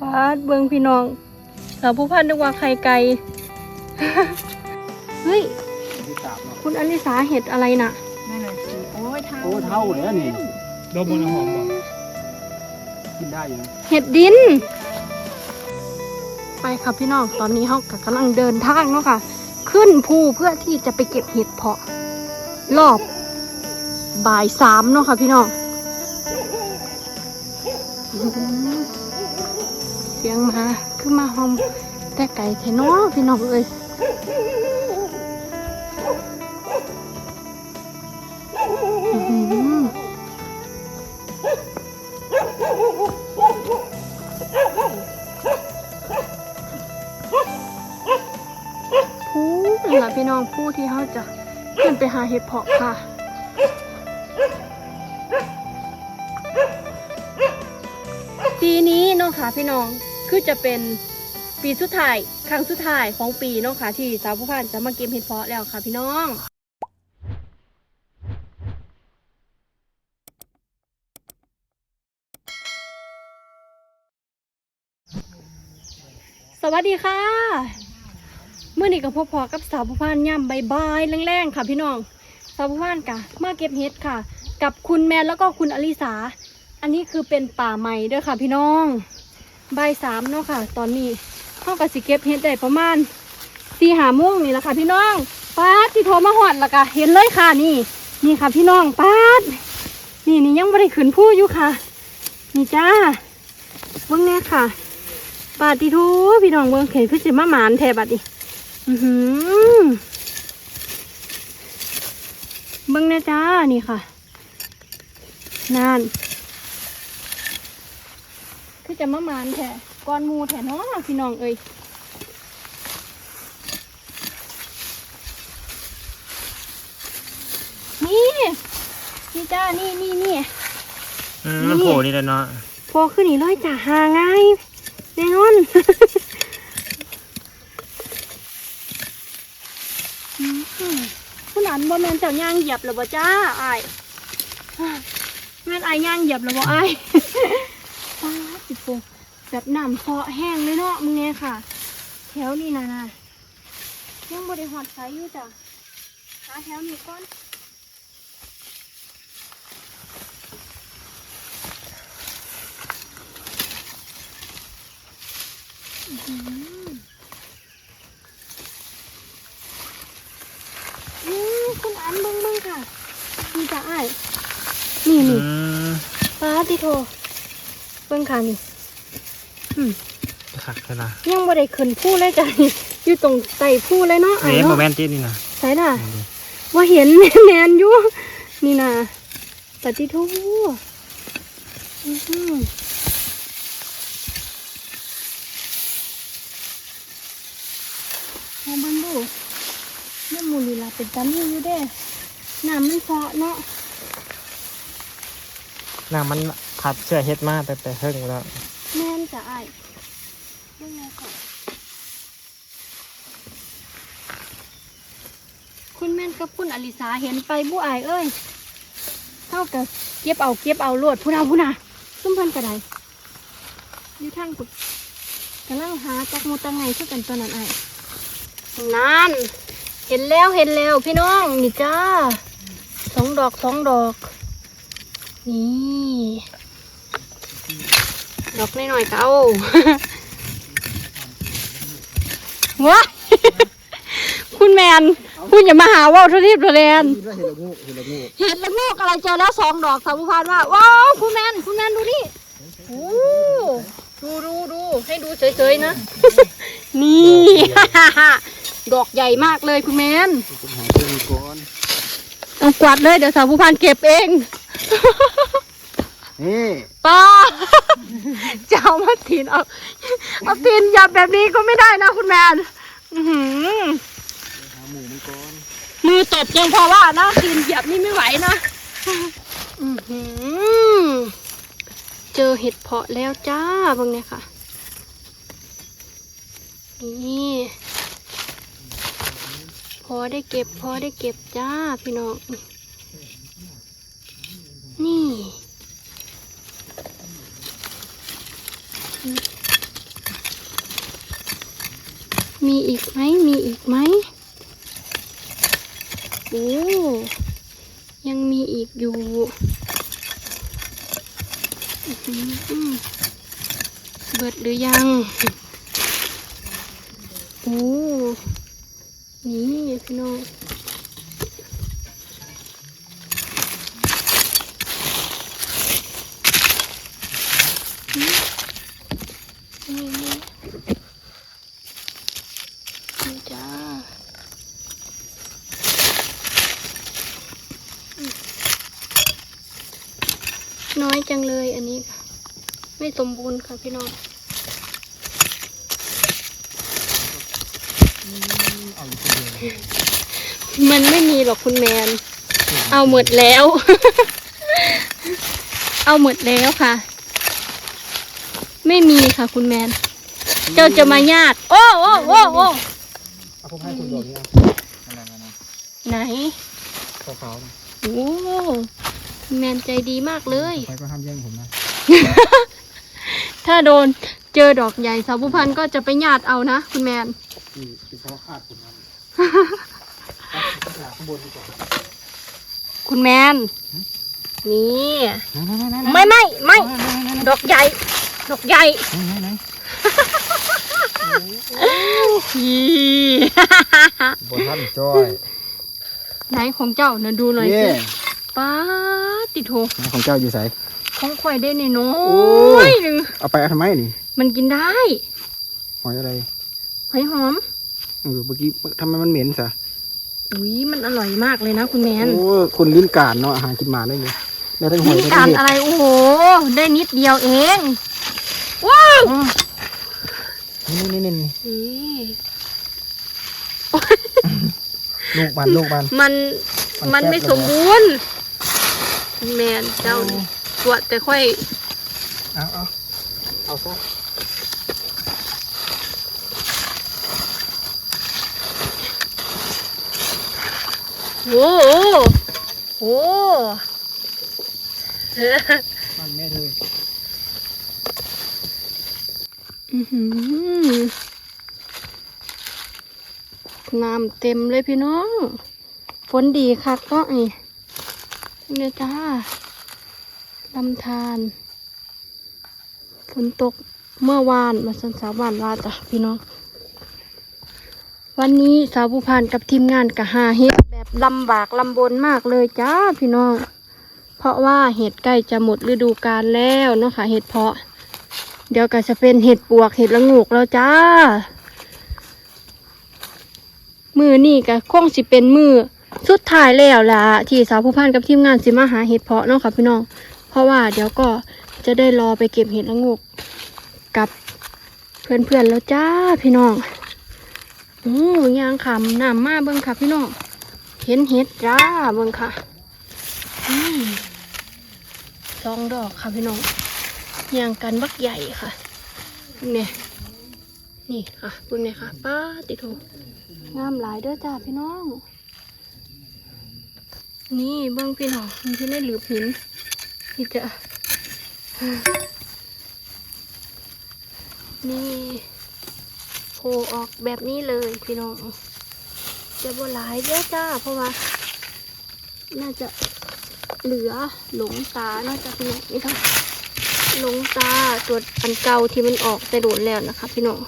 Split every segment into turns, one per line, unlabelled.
ปาดเบิงพี่น้องสาวผู้พันนึกว่าไข่ไก่ เฮ้ย
ที่ตาบเนาะ
คุณอลิสาเห็ดอะไรน่ะ
นั่นแหละสิโอ้ยเท่า
โอ้เท่าเลยนี่
โดนบนหอมบอก
กินได้อยู่นะ
เห็ดดิน ไปค่ะพี่น้อง ตอนนี้เขากกำลังเดินทางเนาะค่ะ ขึ้นภูเพื่อที่จะไปเก็บเห็ดเพาะ รอบบ่ายสามเนาะค่ะพี่น้องอื้อหือ เสียงมาคือมาหอมแต่ไก่เทนอพี่น้องเอ้ยอื้อหือผู้นั่นล่ะพี่น้องผู้ที่เขาจะขึ้นไปหาเห็ดเพาะค่ะปีนี้เนาะค่ะพี่น้อง คือจะเป็นปีสุดท้ายครั้งสุดท้ายของปีเนาะค่ะที่สาวผู้พันจะมาเก็บเห็ดเพาะแล้วค่ะพี่น้องสวัสดีค่ะ เมื่อนี้กับพ่อพอกับสาวผู้พานย่ำบายแรงๆค่ะพี่น้อง สาวผู้พานกะมาเก็บเห็ดค่ะ กับคุณแมนแล้วก็คุณอลิสา อันนี้คือเป็นป่าใหม่ด้อค่ะพี่น้อง บ่ายสามเนาะค่ะ ตอนนี้ห้องกับสิเก็บเห็ดได้ประมาณสี่หาโมงนี่แหละค่ะ พี่น้องป้าดที่โทรมาหอดละกะเห็นเลยค่ะนี่ นี่ค่ะ พี่น้องป้าดนี่นี่ยังไม่ได้ขืนผู้อยู่ค่ะ นี่จ้าเบิ่งแน่ค่ะบาดดีทูพี่น้องเบิ่งเห็นคือสิมาหมานแทบัดดิอือหือเบิ่งแน่จ้านี่ค่ะนั่น จะมาหมานแทก้อนหมูแทเนาะพี่น้องเอ้ยนี่ นี่จ้า นี่นี่นี่
อืมมันโผล่นี่แหละเนาะ
พอขึ้นนี่เลยจ้าหาง่ายแน่นอนอืมคุณอันบ่แม่นเจ้าย่างเหยียบหรือบ่จ้าอายแม่นอายย่างเหยียบหรือบ่อายป้าดสิโปแบบน้ำเพาะแห้งเลยเนาะมึงเนี่ยค่ะ แถวนี้นะนะยังบ่ได้หอดสายอยู่จ้ะหาแถวนี้ก่อนอื้อหืออืมคุณอันเบิ่งเบิ่งค่ะนี่จ้ะอ้ายนี่
อื
นี่
ม
ป้าติโทเบิ่งค่ะนี่ อืม
ขักใช่ละ
ยังบ่ได้ขึ้นผู้เลยจ้ะนี่อยู่ตรงไต่ผู้เลยเนาะไอ้
นี่โม
เนาะ
เมนต์ที่นี่นะ
ใช่น่ะว่าเห็นแมนอยู่นี่น่ะปฏิทูอื้อหือเอาเบังดูน้ำมูลีลาเป็นตันอยู่อยู่เด้น้ำมันเพาะเนาะ
น้ำมันขัดเสื้อเฮ็ดมาแต่แต่เฮิ่งแล้ว
แม่นจะไอ้ายเบิ่งแม่ก่อนคุณแม่นกับคุณอลิสาเห็นไปบุอายเอ้ยเท่ากับเก็บเอาเก็บเอาโลดผู้นาผู้นาซุ่มเพิ่นกระไดอยู่ทางกุดกำลังหาจักมูตังไงช่วยกันตัวนั้นไอ้นั่น เห็นแล้วเห็นแล้วพี่น้องนี่จ้าสองดอกสองดอก นี่ ดอกน้อยๆก็เอาว้าคุณแมน คุณอย่ามาหาว่าวทรีบเรียน
กินแล้วเห็ดละงูเห็ดละงู
เห็นละโงกอะไรเจอแล้วสองดอกสาวผู้พานว่าว้าวคุณแมนคุณแมนดูนี่โอ้ดูดูดูให้ดูเฉยๆนะ นี่ ดอกใหญ่มากเลยคุณแมน
ผมหาตัวนี้ก่อน
เอากวาดเลยเดี๋ยวสาวผู้พานเก็บเอง
นี่
ป้า จะเอามาตีนเอาเอาตีนหยับแบบนี้ก็ไม่ได้นะคุณแมนอื้อหือ
หาหมูมันก่อน
มือตบยังพอว่านะตีนหยียบนี่ไม่ไหวนะอื้อหือเจอเห็ดเพาะแล้วจ้าบางเนี่ยค่ะ นี่พอได้เก็บพอได้เก็บจ้าพี่น้องนี่ มีอีกไหม มีอีกไหม โอ้ ยังมีอีกอยู่เบิดหรือยัง โอ้ นี่พี่น้อง น้อยจังเลยอันนี้ค่ะ ไม่สมบูรณ์ค่ะพี่น้อง
เอาอยู่คนเดียว
มันไม่มีหรอกคุณแมน เอาหมดแล้ว เอาหมดแล้วค่ะ ไม่มีค่ะคุณแมน เจ้าจะมาญาติ โอ้โอ้โอ้โอ้
เอาผมให้คุณดอกนี้เอานั่นนั่น
ไหน
ขาวๆนะ
โอ้คุณ แมนใจดีมากเลย
ใครก็ห้ามแย่งผมนะ
ถ้าโดนเจอดอกใหญ่สาวผู้พันก็จะไปญาติเอานะคุณแมน
นี่คือเขาคาดผมนะเอาข้างบนดีกว่า
คุณแมน นี่
ไหนๆๆๆๆ
ไม่ไม่ไม่
ไหนๆๆๆ
ดอกใหญ่ ดอกใหญ่
ไหนๆ
พี่
ๆบนท่านจ้อย
ไหนของเจ้านะดูหน่อย
นี่
สิ ป้าดติดโถ
ของเจ้าอยู่ใส
ของข่อยได้ในน้อ
โอ้
ย
ย
หนึ่ง
เอาไปเอาทำไมนี่
มันกินได้
หอยอะไร
หอยหอม
เออเมื่อกี้ทำไมมันเหม็นซะ
อุ้ยมันอร่อยมากเลยนะคุณแมน
โอ้คนลิ้นการเนาะอาหารกินหมาได้เลยได้ทั้งหอย
นี่
ได้
กา
ทั้
รง
เห็ด
อะไรโอ้โหได้นิดเดียวเองว้าว
นี่นี่นี่นี่
นี่
ลูกมันลูกมัน
มัน
มัน
มัน
แซ่บ
ไม่
เลยนะ
สมบูรณ์คุณ แมนเจ้านี่ตัวแต่ค่อย
เอาเอาเอาซะ
โอ้โหโอ้โห
มันแม่เธอ
อื้อหือน้ำเต็มเลยพี่น้อง ฝนดีคักก็นี่ เนี่ยจ้าลำธารฝนตกเมื่อวานมาสันสาวานว่าจ้ะพี่น้อง วันนี้สาวผู้พานกับทีมงานกะหาเห็ดแบบลำบากลำบนมากเลยจ้าพี่น้อง เพราะว่าเห็ดใกล้จะหมดฤดูกาลแล้วเนาะค่ะเห็ดเพาะ เดี๋ยวก็จะเป็นเห็ดปวกเห็ดละงูกแล้วจ้า มือนี่ก็คงสิเป็นมือ สุดท้ายแล้วล่ะที่สาวผู้พันกับทีมงานสิมาหาเห็ดเพาะเนาะค่ะพี่น้อง เพราะว่าเดี๋ยวก็จะได้รอไปเก็บเห็ดละงูกกับเพื่อนๆแล้วจ้าพี่น้องโอ้ยางขำน้ำมาเบิ่งค่ะพี่น้อง เห็นเห็ดจ้าเบิ่งค่ะสองดอกค่ะพี่น้องยางกันบักใหญ่ค่ะเนี่ยนี่ค่ะเบิ่งเนี่ยค่ะป้าติโถงามหลายเด้อจ้าพี่น้อง นี่เบิ่งพี่น้องมันที่ได้หลืบหินนี่จะนี่โผล่ออกแบบนี้เลยพี่น้องจะบ่หลายเด้อจ้า เพราะว่า น่าจะเหลือหลงตาน่าจะพี่น้องนี่ค่ะหลงตาตัวอันเก่าที่มันออกแต่โดนแล้วนะคะ พี่น้อง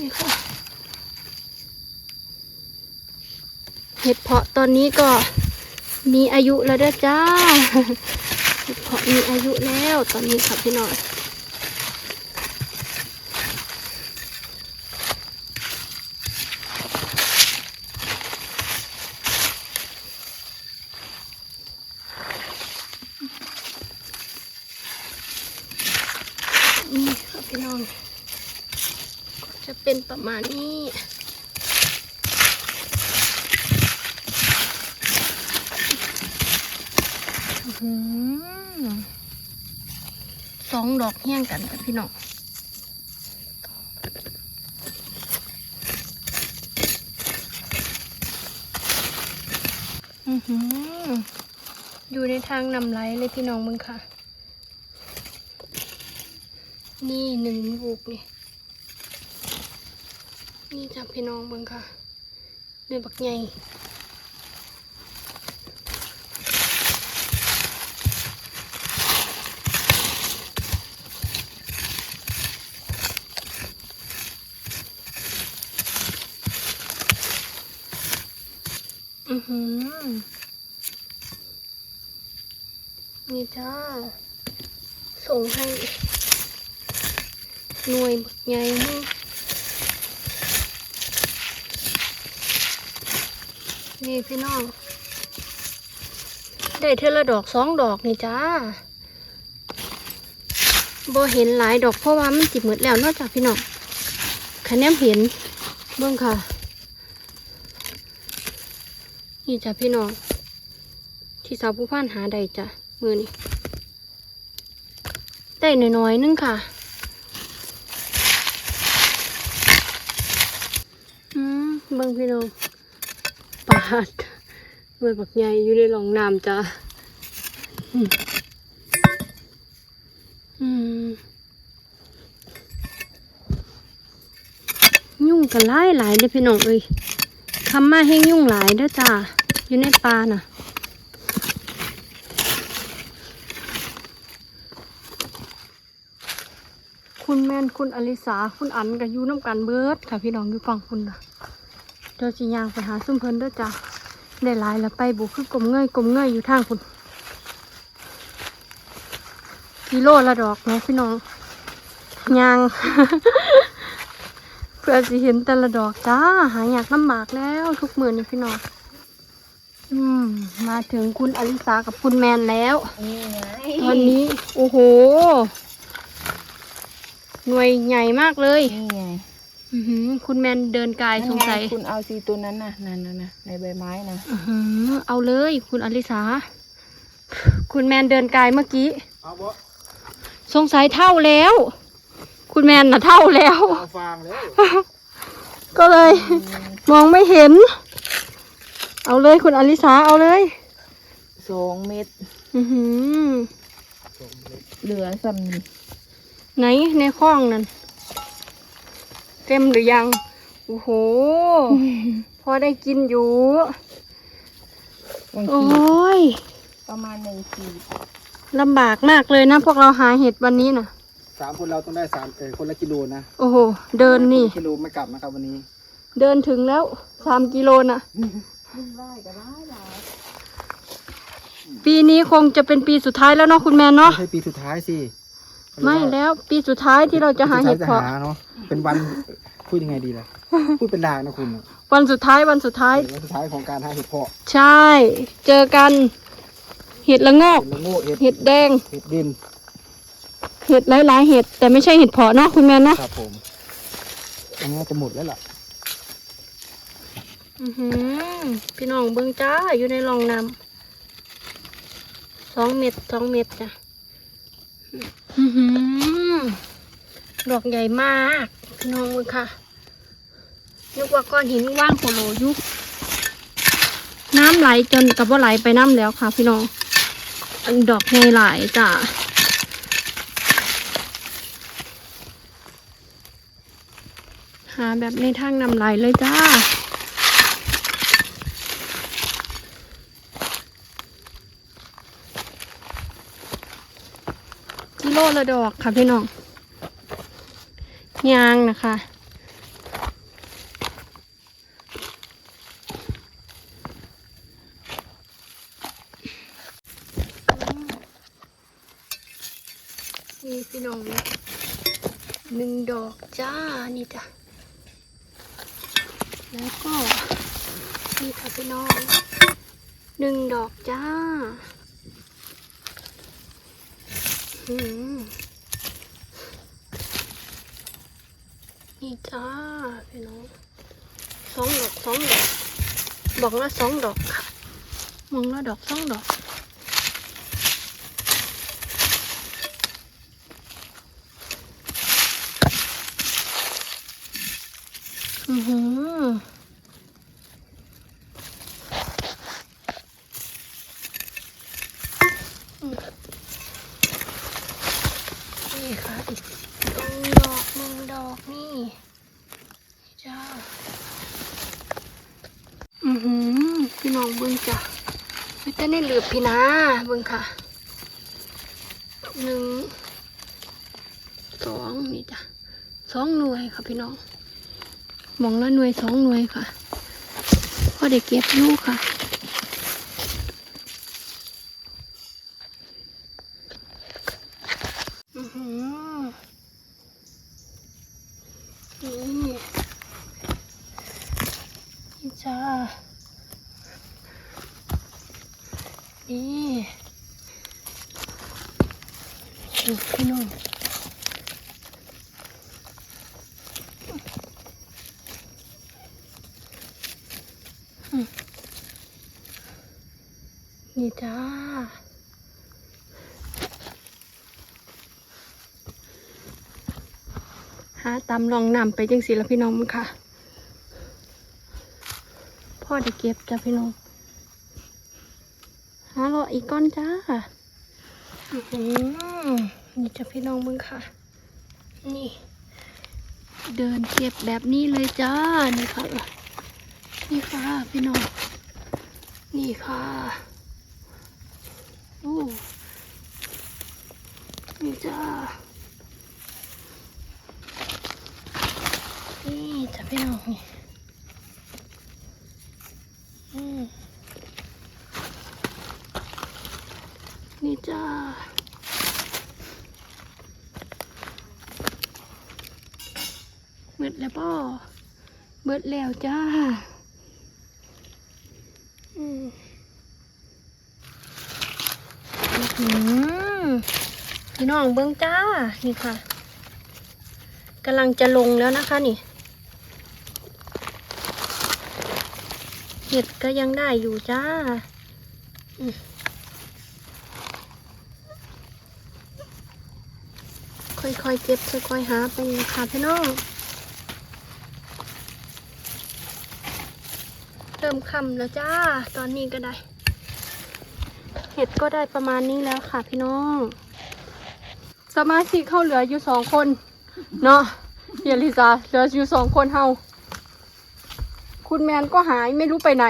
นี่ค่ะเห็ดเพาะตอนนี้ก็ มีอายุแล้วเด้อจ้าเห็ดเพาะมีอายุแล้วตอนนี้ค่ะพี่น้องนี่ค่ะพี่น้องก็จะเป็นประมาณนี้ อื้อหือ สองดอกแห้งกันค่ะพี่น้องอือหืออยู่ในทางนำไหลเลยพี่น้องมึงค่ะ นี่หนึ่งลูกนี่ นี่จ้ะพี่น้องเบิ่งค่ะเดือนบักใหญ่ หือนี่จ้า ส่งให้หน่วยบักใหญ่มากนี่พี่น้อง ได้เทอละดอกสองดอกนี่จ้าบ่เห็นหลายดอกเพราะว่ามันจิบหมดแล้วนอกจากพี่น้องคะแนนเห็นเบิ่งค่ะ นี่จ้ะพี่น้อง ที่สาวผู้พ่านหาได้จ้ะมือนี่ได้หน่อยๆนึงค่ะอืมเบิ่งพี่น้องปาดเมื่อบักใหญ่อยู่ในหลองน้ำจ้ะอืมยุ่งกันหลายหลายเลยพี่น้องเอ้ย ทำมาให้ยุ่งหลายเด้อจ้าอยู่ในปลาน่ะคุณแม่นคุณอลิสาคุณอันกับยูน้ำกันเบิดค่ะพี่น้องอยู่ฟังคุณนะเดี๋ยวสิยางไปหาซุ่มเพลินเด้อจ้ะได้หลายแล้วไปบุกคือกลมเงยกลมเงยอยู่ทางคุณกิโลละดอกเนาะพี่น้องยาง เพื่อสิเห็นแต่ละดอกจ้า หายากลำบากแล้วทุกมือนี่พี่น้องอืม มาถึงคุณอลิสากับคุณแมนแล้ว
นี่ไง
ตอนนี้ โอ้โห หน่วยใหญ่มากเลย
นี่ไง
อื้อหือคุณแมนเดินกายสงสัย
นั่นไคุณเอาซีตัวนั้นน่ะนั่นน่ะนะในใบไม้นะ
อื้อหือเอาเลยคุณอลิสา คุณแมนเดินกายเมื่อกี้
เอาบ่
สงสัยเท่าแล้ว คุณแมนน่ะเท่าแล้ว
เอาฟางแล้ว
ก็เลย มองไม่เห็น เอาเลยคุณอลิสาเอาเลย
สองเม็ด
อือหือ
เหลือสำนึก
ไหนในข้องนั่นเต็มหรือยัง โอ้โห พอได้กินอยู่
วัน
โอ้
ขีด
ย
ประมาณหนึ่งขีด
ลำบากมากเลยนะ พวกเราหาเห็ดวันนี้นะ
สามคนเราต้องได้สามเออคนละกิโลนะ
โอ้โห เดินนี่
คละกิโลไม่กลับนะครับวันนี้
เดินถึงแล้วสามกิโลน่ะ
ได้ก็ได้ได้
ปีนี้คงจะเป็นปีสุดท้ายแล้วเนาะคุณแมน
ไม่
เนาะ
ใช่ปีสุดท้ายสิ
ไม่แล้วปีสุดท้ายที่เราจะหาเห็ด
ปีสุ
เพาะ
ท้ยจหเนาะเป็นวันพูดยังไงดีล่ะพูดเป็นลางนะคุณ
วันสุดท้ายวันสุดท้าย
วันสุดท้ายของการหาเห็ดเพาะ
ใช่ เจอกัน เห็ดละโงอก
เห็ดละโง่เห็ด
เห็ดแดง
เห็ดดิน
เห็ดหลายๆเห็ดแต่ไม่ใช่เห็ดเพาะเนาะคุณแมนเนาะ
ครับผมอันนี้จะหมดแล้วล่ะ
อื้อหือพี่น้องเบิ้งจ้าอยู่ในรองน้ำสองเม็ดสองเม็ดจ้ะอื้อหือดอกใหญ่มาก พี่น้องเบิ้งค่ะนึกว่าก้อนหินว่างโคโลอยุบน้ำไหลจนกับว่าไหลไปน้ำแล้วค่ะ พี่น้องอันดอกใหญ่หลายจ้ะ หาแบบในทางนำไหลเลยจ้ากิโลละดอกค่ะพี่น้องยางนะคะนี่พี่น้องหนึ่งดอกจ้า นี่จ้ะ แล้วก็นี่ค่ะพี่น้องหนึ่งดอกจ้าอืมนี่จ้าพี่น้องสองดอกสองดอกบอกละสองดอกค่ะมองละดอกสองดอก นี่ค่ะอีกดอกหนึ่งดอกนี่จ้าอือหือพี่น้องเบิ้งจ้ะไม่ได้ในหลือพี่นะเบิ้งค่ะหนึ่งสองนี่จ้ะสองหน่วยค่ะพี่น้อง มองละหน่วยสองหน่วยค่ะพอได้เก็บลูกค่ะ อือหือนี่นี่จ้า นี่ดูพี่น้องอืม นี่จ้า หาตามลองนำไปจังสิละพี่น้องมึงค่ะ พ่อได้เก็บจ้ะพี่น้อง หารออีกก้อนจ้าอื้อหือนี่จ้ะพี่น้องมึงค่ะ นี่ เดินเก็บแบบนี้เลยจ้า นี่ค่ะ นี่ค่ะพี่น้อง นี่ค่ะ อ้นี่จ้า นี่จะพี่น้องนี่อืมนี่จ้าเบิดแล้วป่อเบิดแล้วจ้า อืมอื้อหือ พี่น้องเบิ้องจ้า นี่ค่ะกำลังจะลงแล้วนะคะนี่ เห็ดก็ยังได้อยู่จ้าค่อยๆเก็บค่อยๆหาไปนะคะพี่น้อง เริ่มคำแล้วจ้า ตอนนี้ก็ได้ เห็ดก็ได้ประมาณนี้แล้วค่ะพี่น้อง สมาชิกเข้าเหลืออยู่สองคน เนาะเยลิซาเหลืออยู่สองคนเฮาคุณแมนก็หายไม่รู้ไปไหน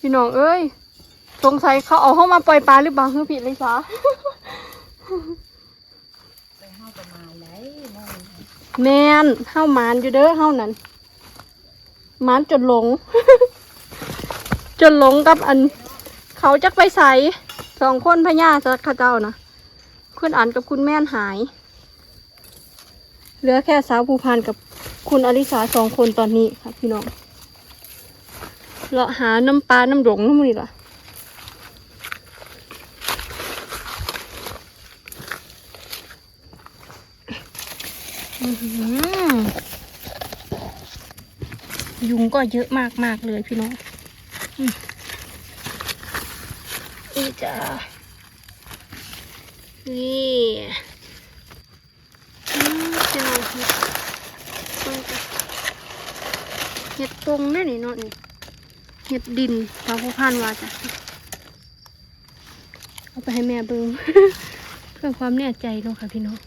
พี่น้องเอ้ย สงสัยเขาเอาเข้ามาปล่อยปลาหรือเปล่าคือผิดเลยจ้า
ไปห้าประมาณไหน
แมนเฮามานอยู่เด้อเฮานั้นมานจนหลง จนหลงกับอัน เขาจักไปใส่สองคนพญาสักข้าเจ้านะ คุณอันกับคุณแม่นหาย เหลือแค่สาวภูพานกับคุณอลิสาสองคนตอนนี้ครับพี่น้องเลาะหาน้ำปลา น้ำหลงน้ำมันนี่ล่ะอื้อหือยุงก็เยอะมากมากๆเลยพี่น้องนี่จ้า นี่พี่น้องเห็ดเบิ่งจ้ะเห็ดตรงนั่นนี่นาะนี่เห็ดดินพระผู้พันว่าจ้ะเอาไปให้แม่เบิ่งเพื่อความแน่ใจเนาะค่ะพี่น้อง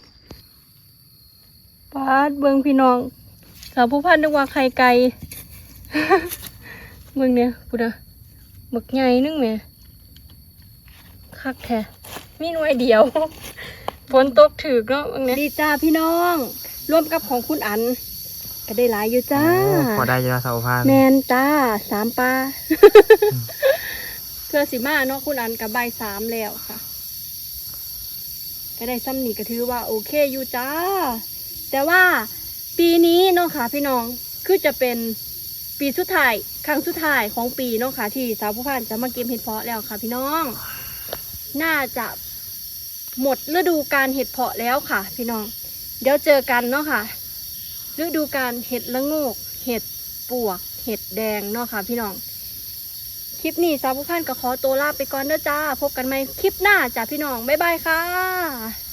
ปาดเบิงพี่น้องสาวผู้พันนึกว่าไข่ไก่เบิงเนี่ยพูดอะหมึกใหญ่นึงแม่คักแท้ มีหน่วยเดียวฝนตกถือกเนาะเบิงเนี่ยดีจ้าพี่น้อง ร่วมกับของคุณอัน ก็ได้หลายอยู่จ้า
โอ้พอได้อยาเสาพาน
แมนจ้าสามปลาเพื่อสิมาเนาะคุณอันกับใบายสามแล้วค่ะ ก็ได้ซ้ำนี่ก็ถือว่า โอเคอยู่จ้า แต่ว่าปีนี้เนาะค่ะ พี่น้องคือจะเป็นปีสุดท้ายครั้งสุดท้ายของปีเนาะค่ะ ที่สาวผู้พันจะมาเก็บเห็ดเพาะแล้วค่ะ พี่น้อง น่าจะ หมดฤดูการเห็ดเพาะแล้วค่ะ พี่น้อง เดี๋ยวเจอกันเนาะค่ะ ฤดูการเห็ดละโงกเห็ดปวก เห็ดแดงเนาะค่ะ พี่น้อง คลิปนี้สาวผู้พันก็ขอตัวลาไปก่อนเด้อจ้า พบกันใหม่คลิปหน้าจ้าพี่น้อง บ๊ายบายค่ะ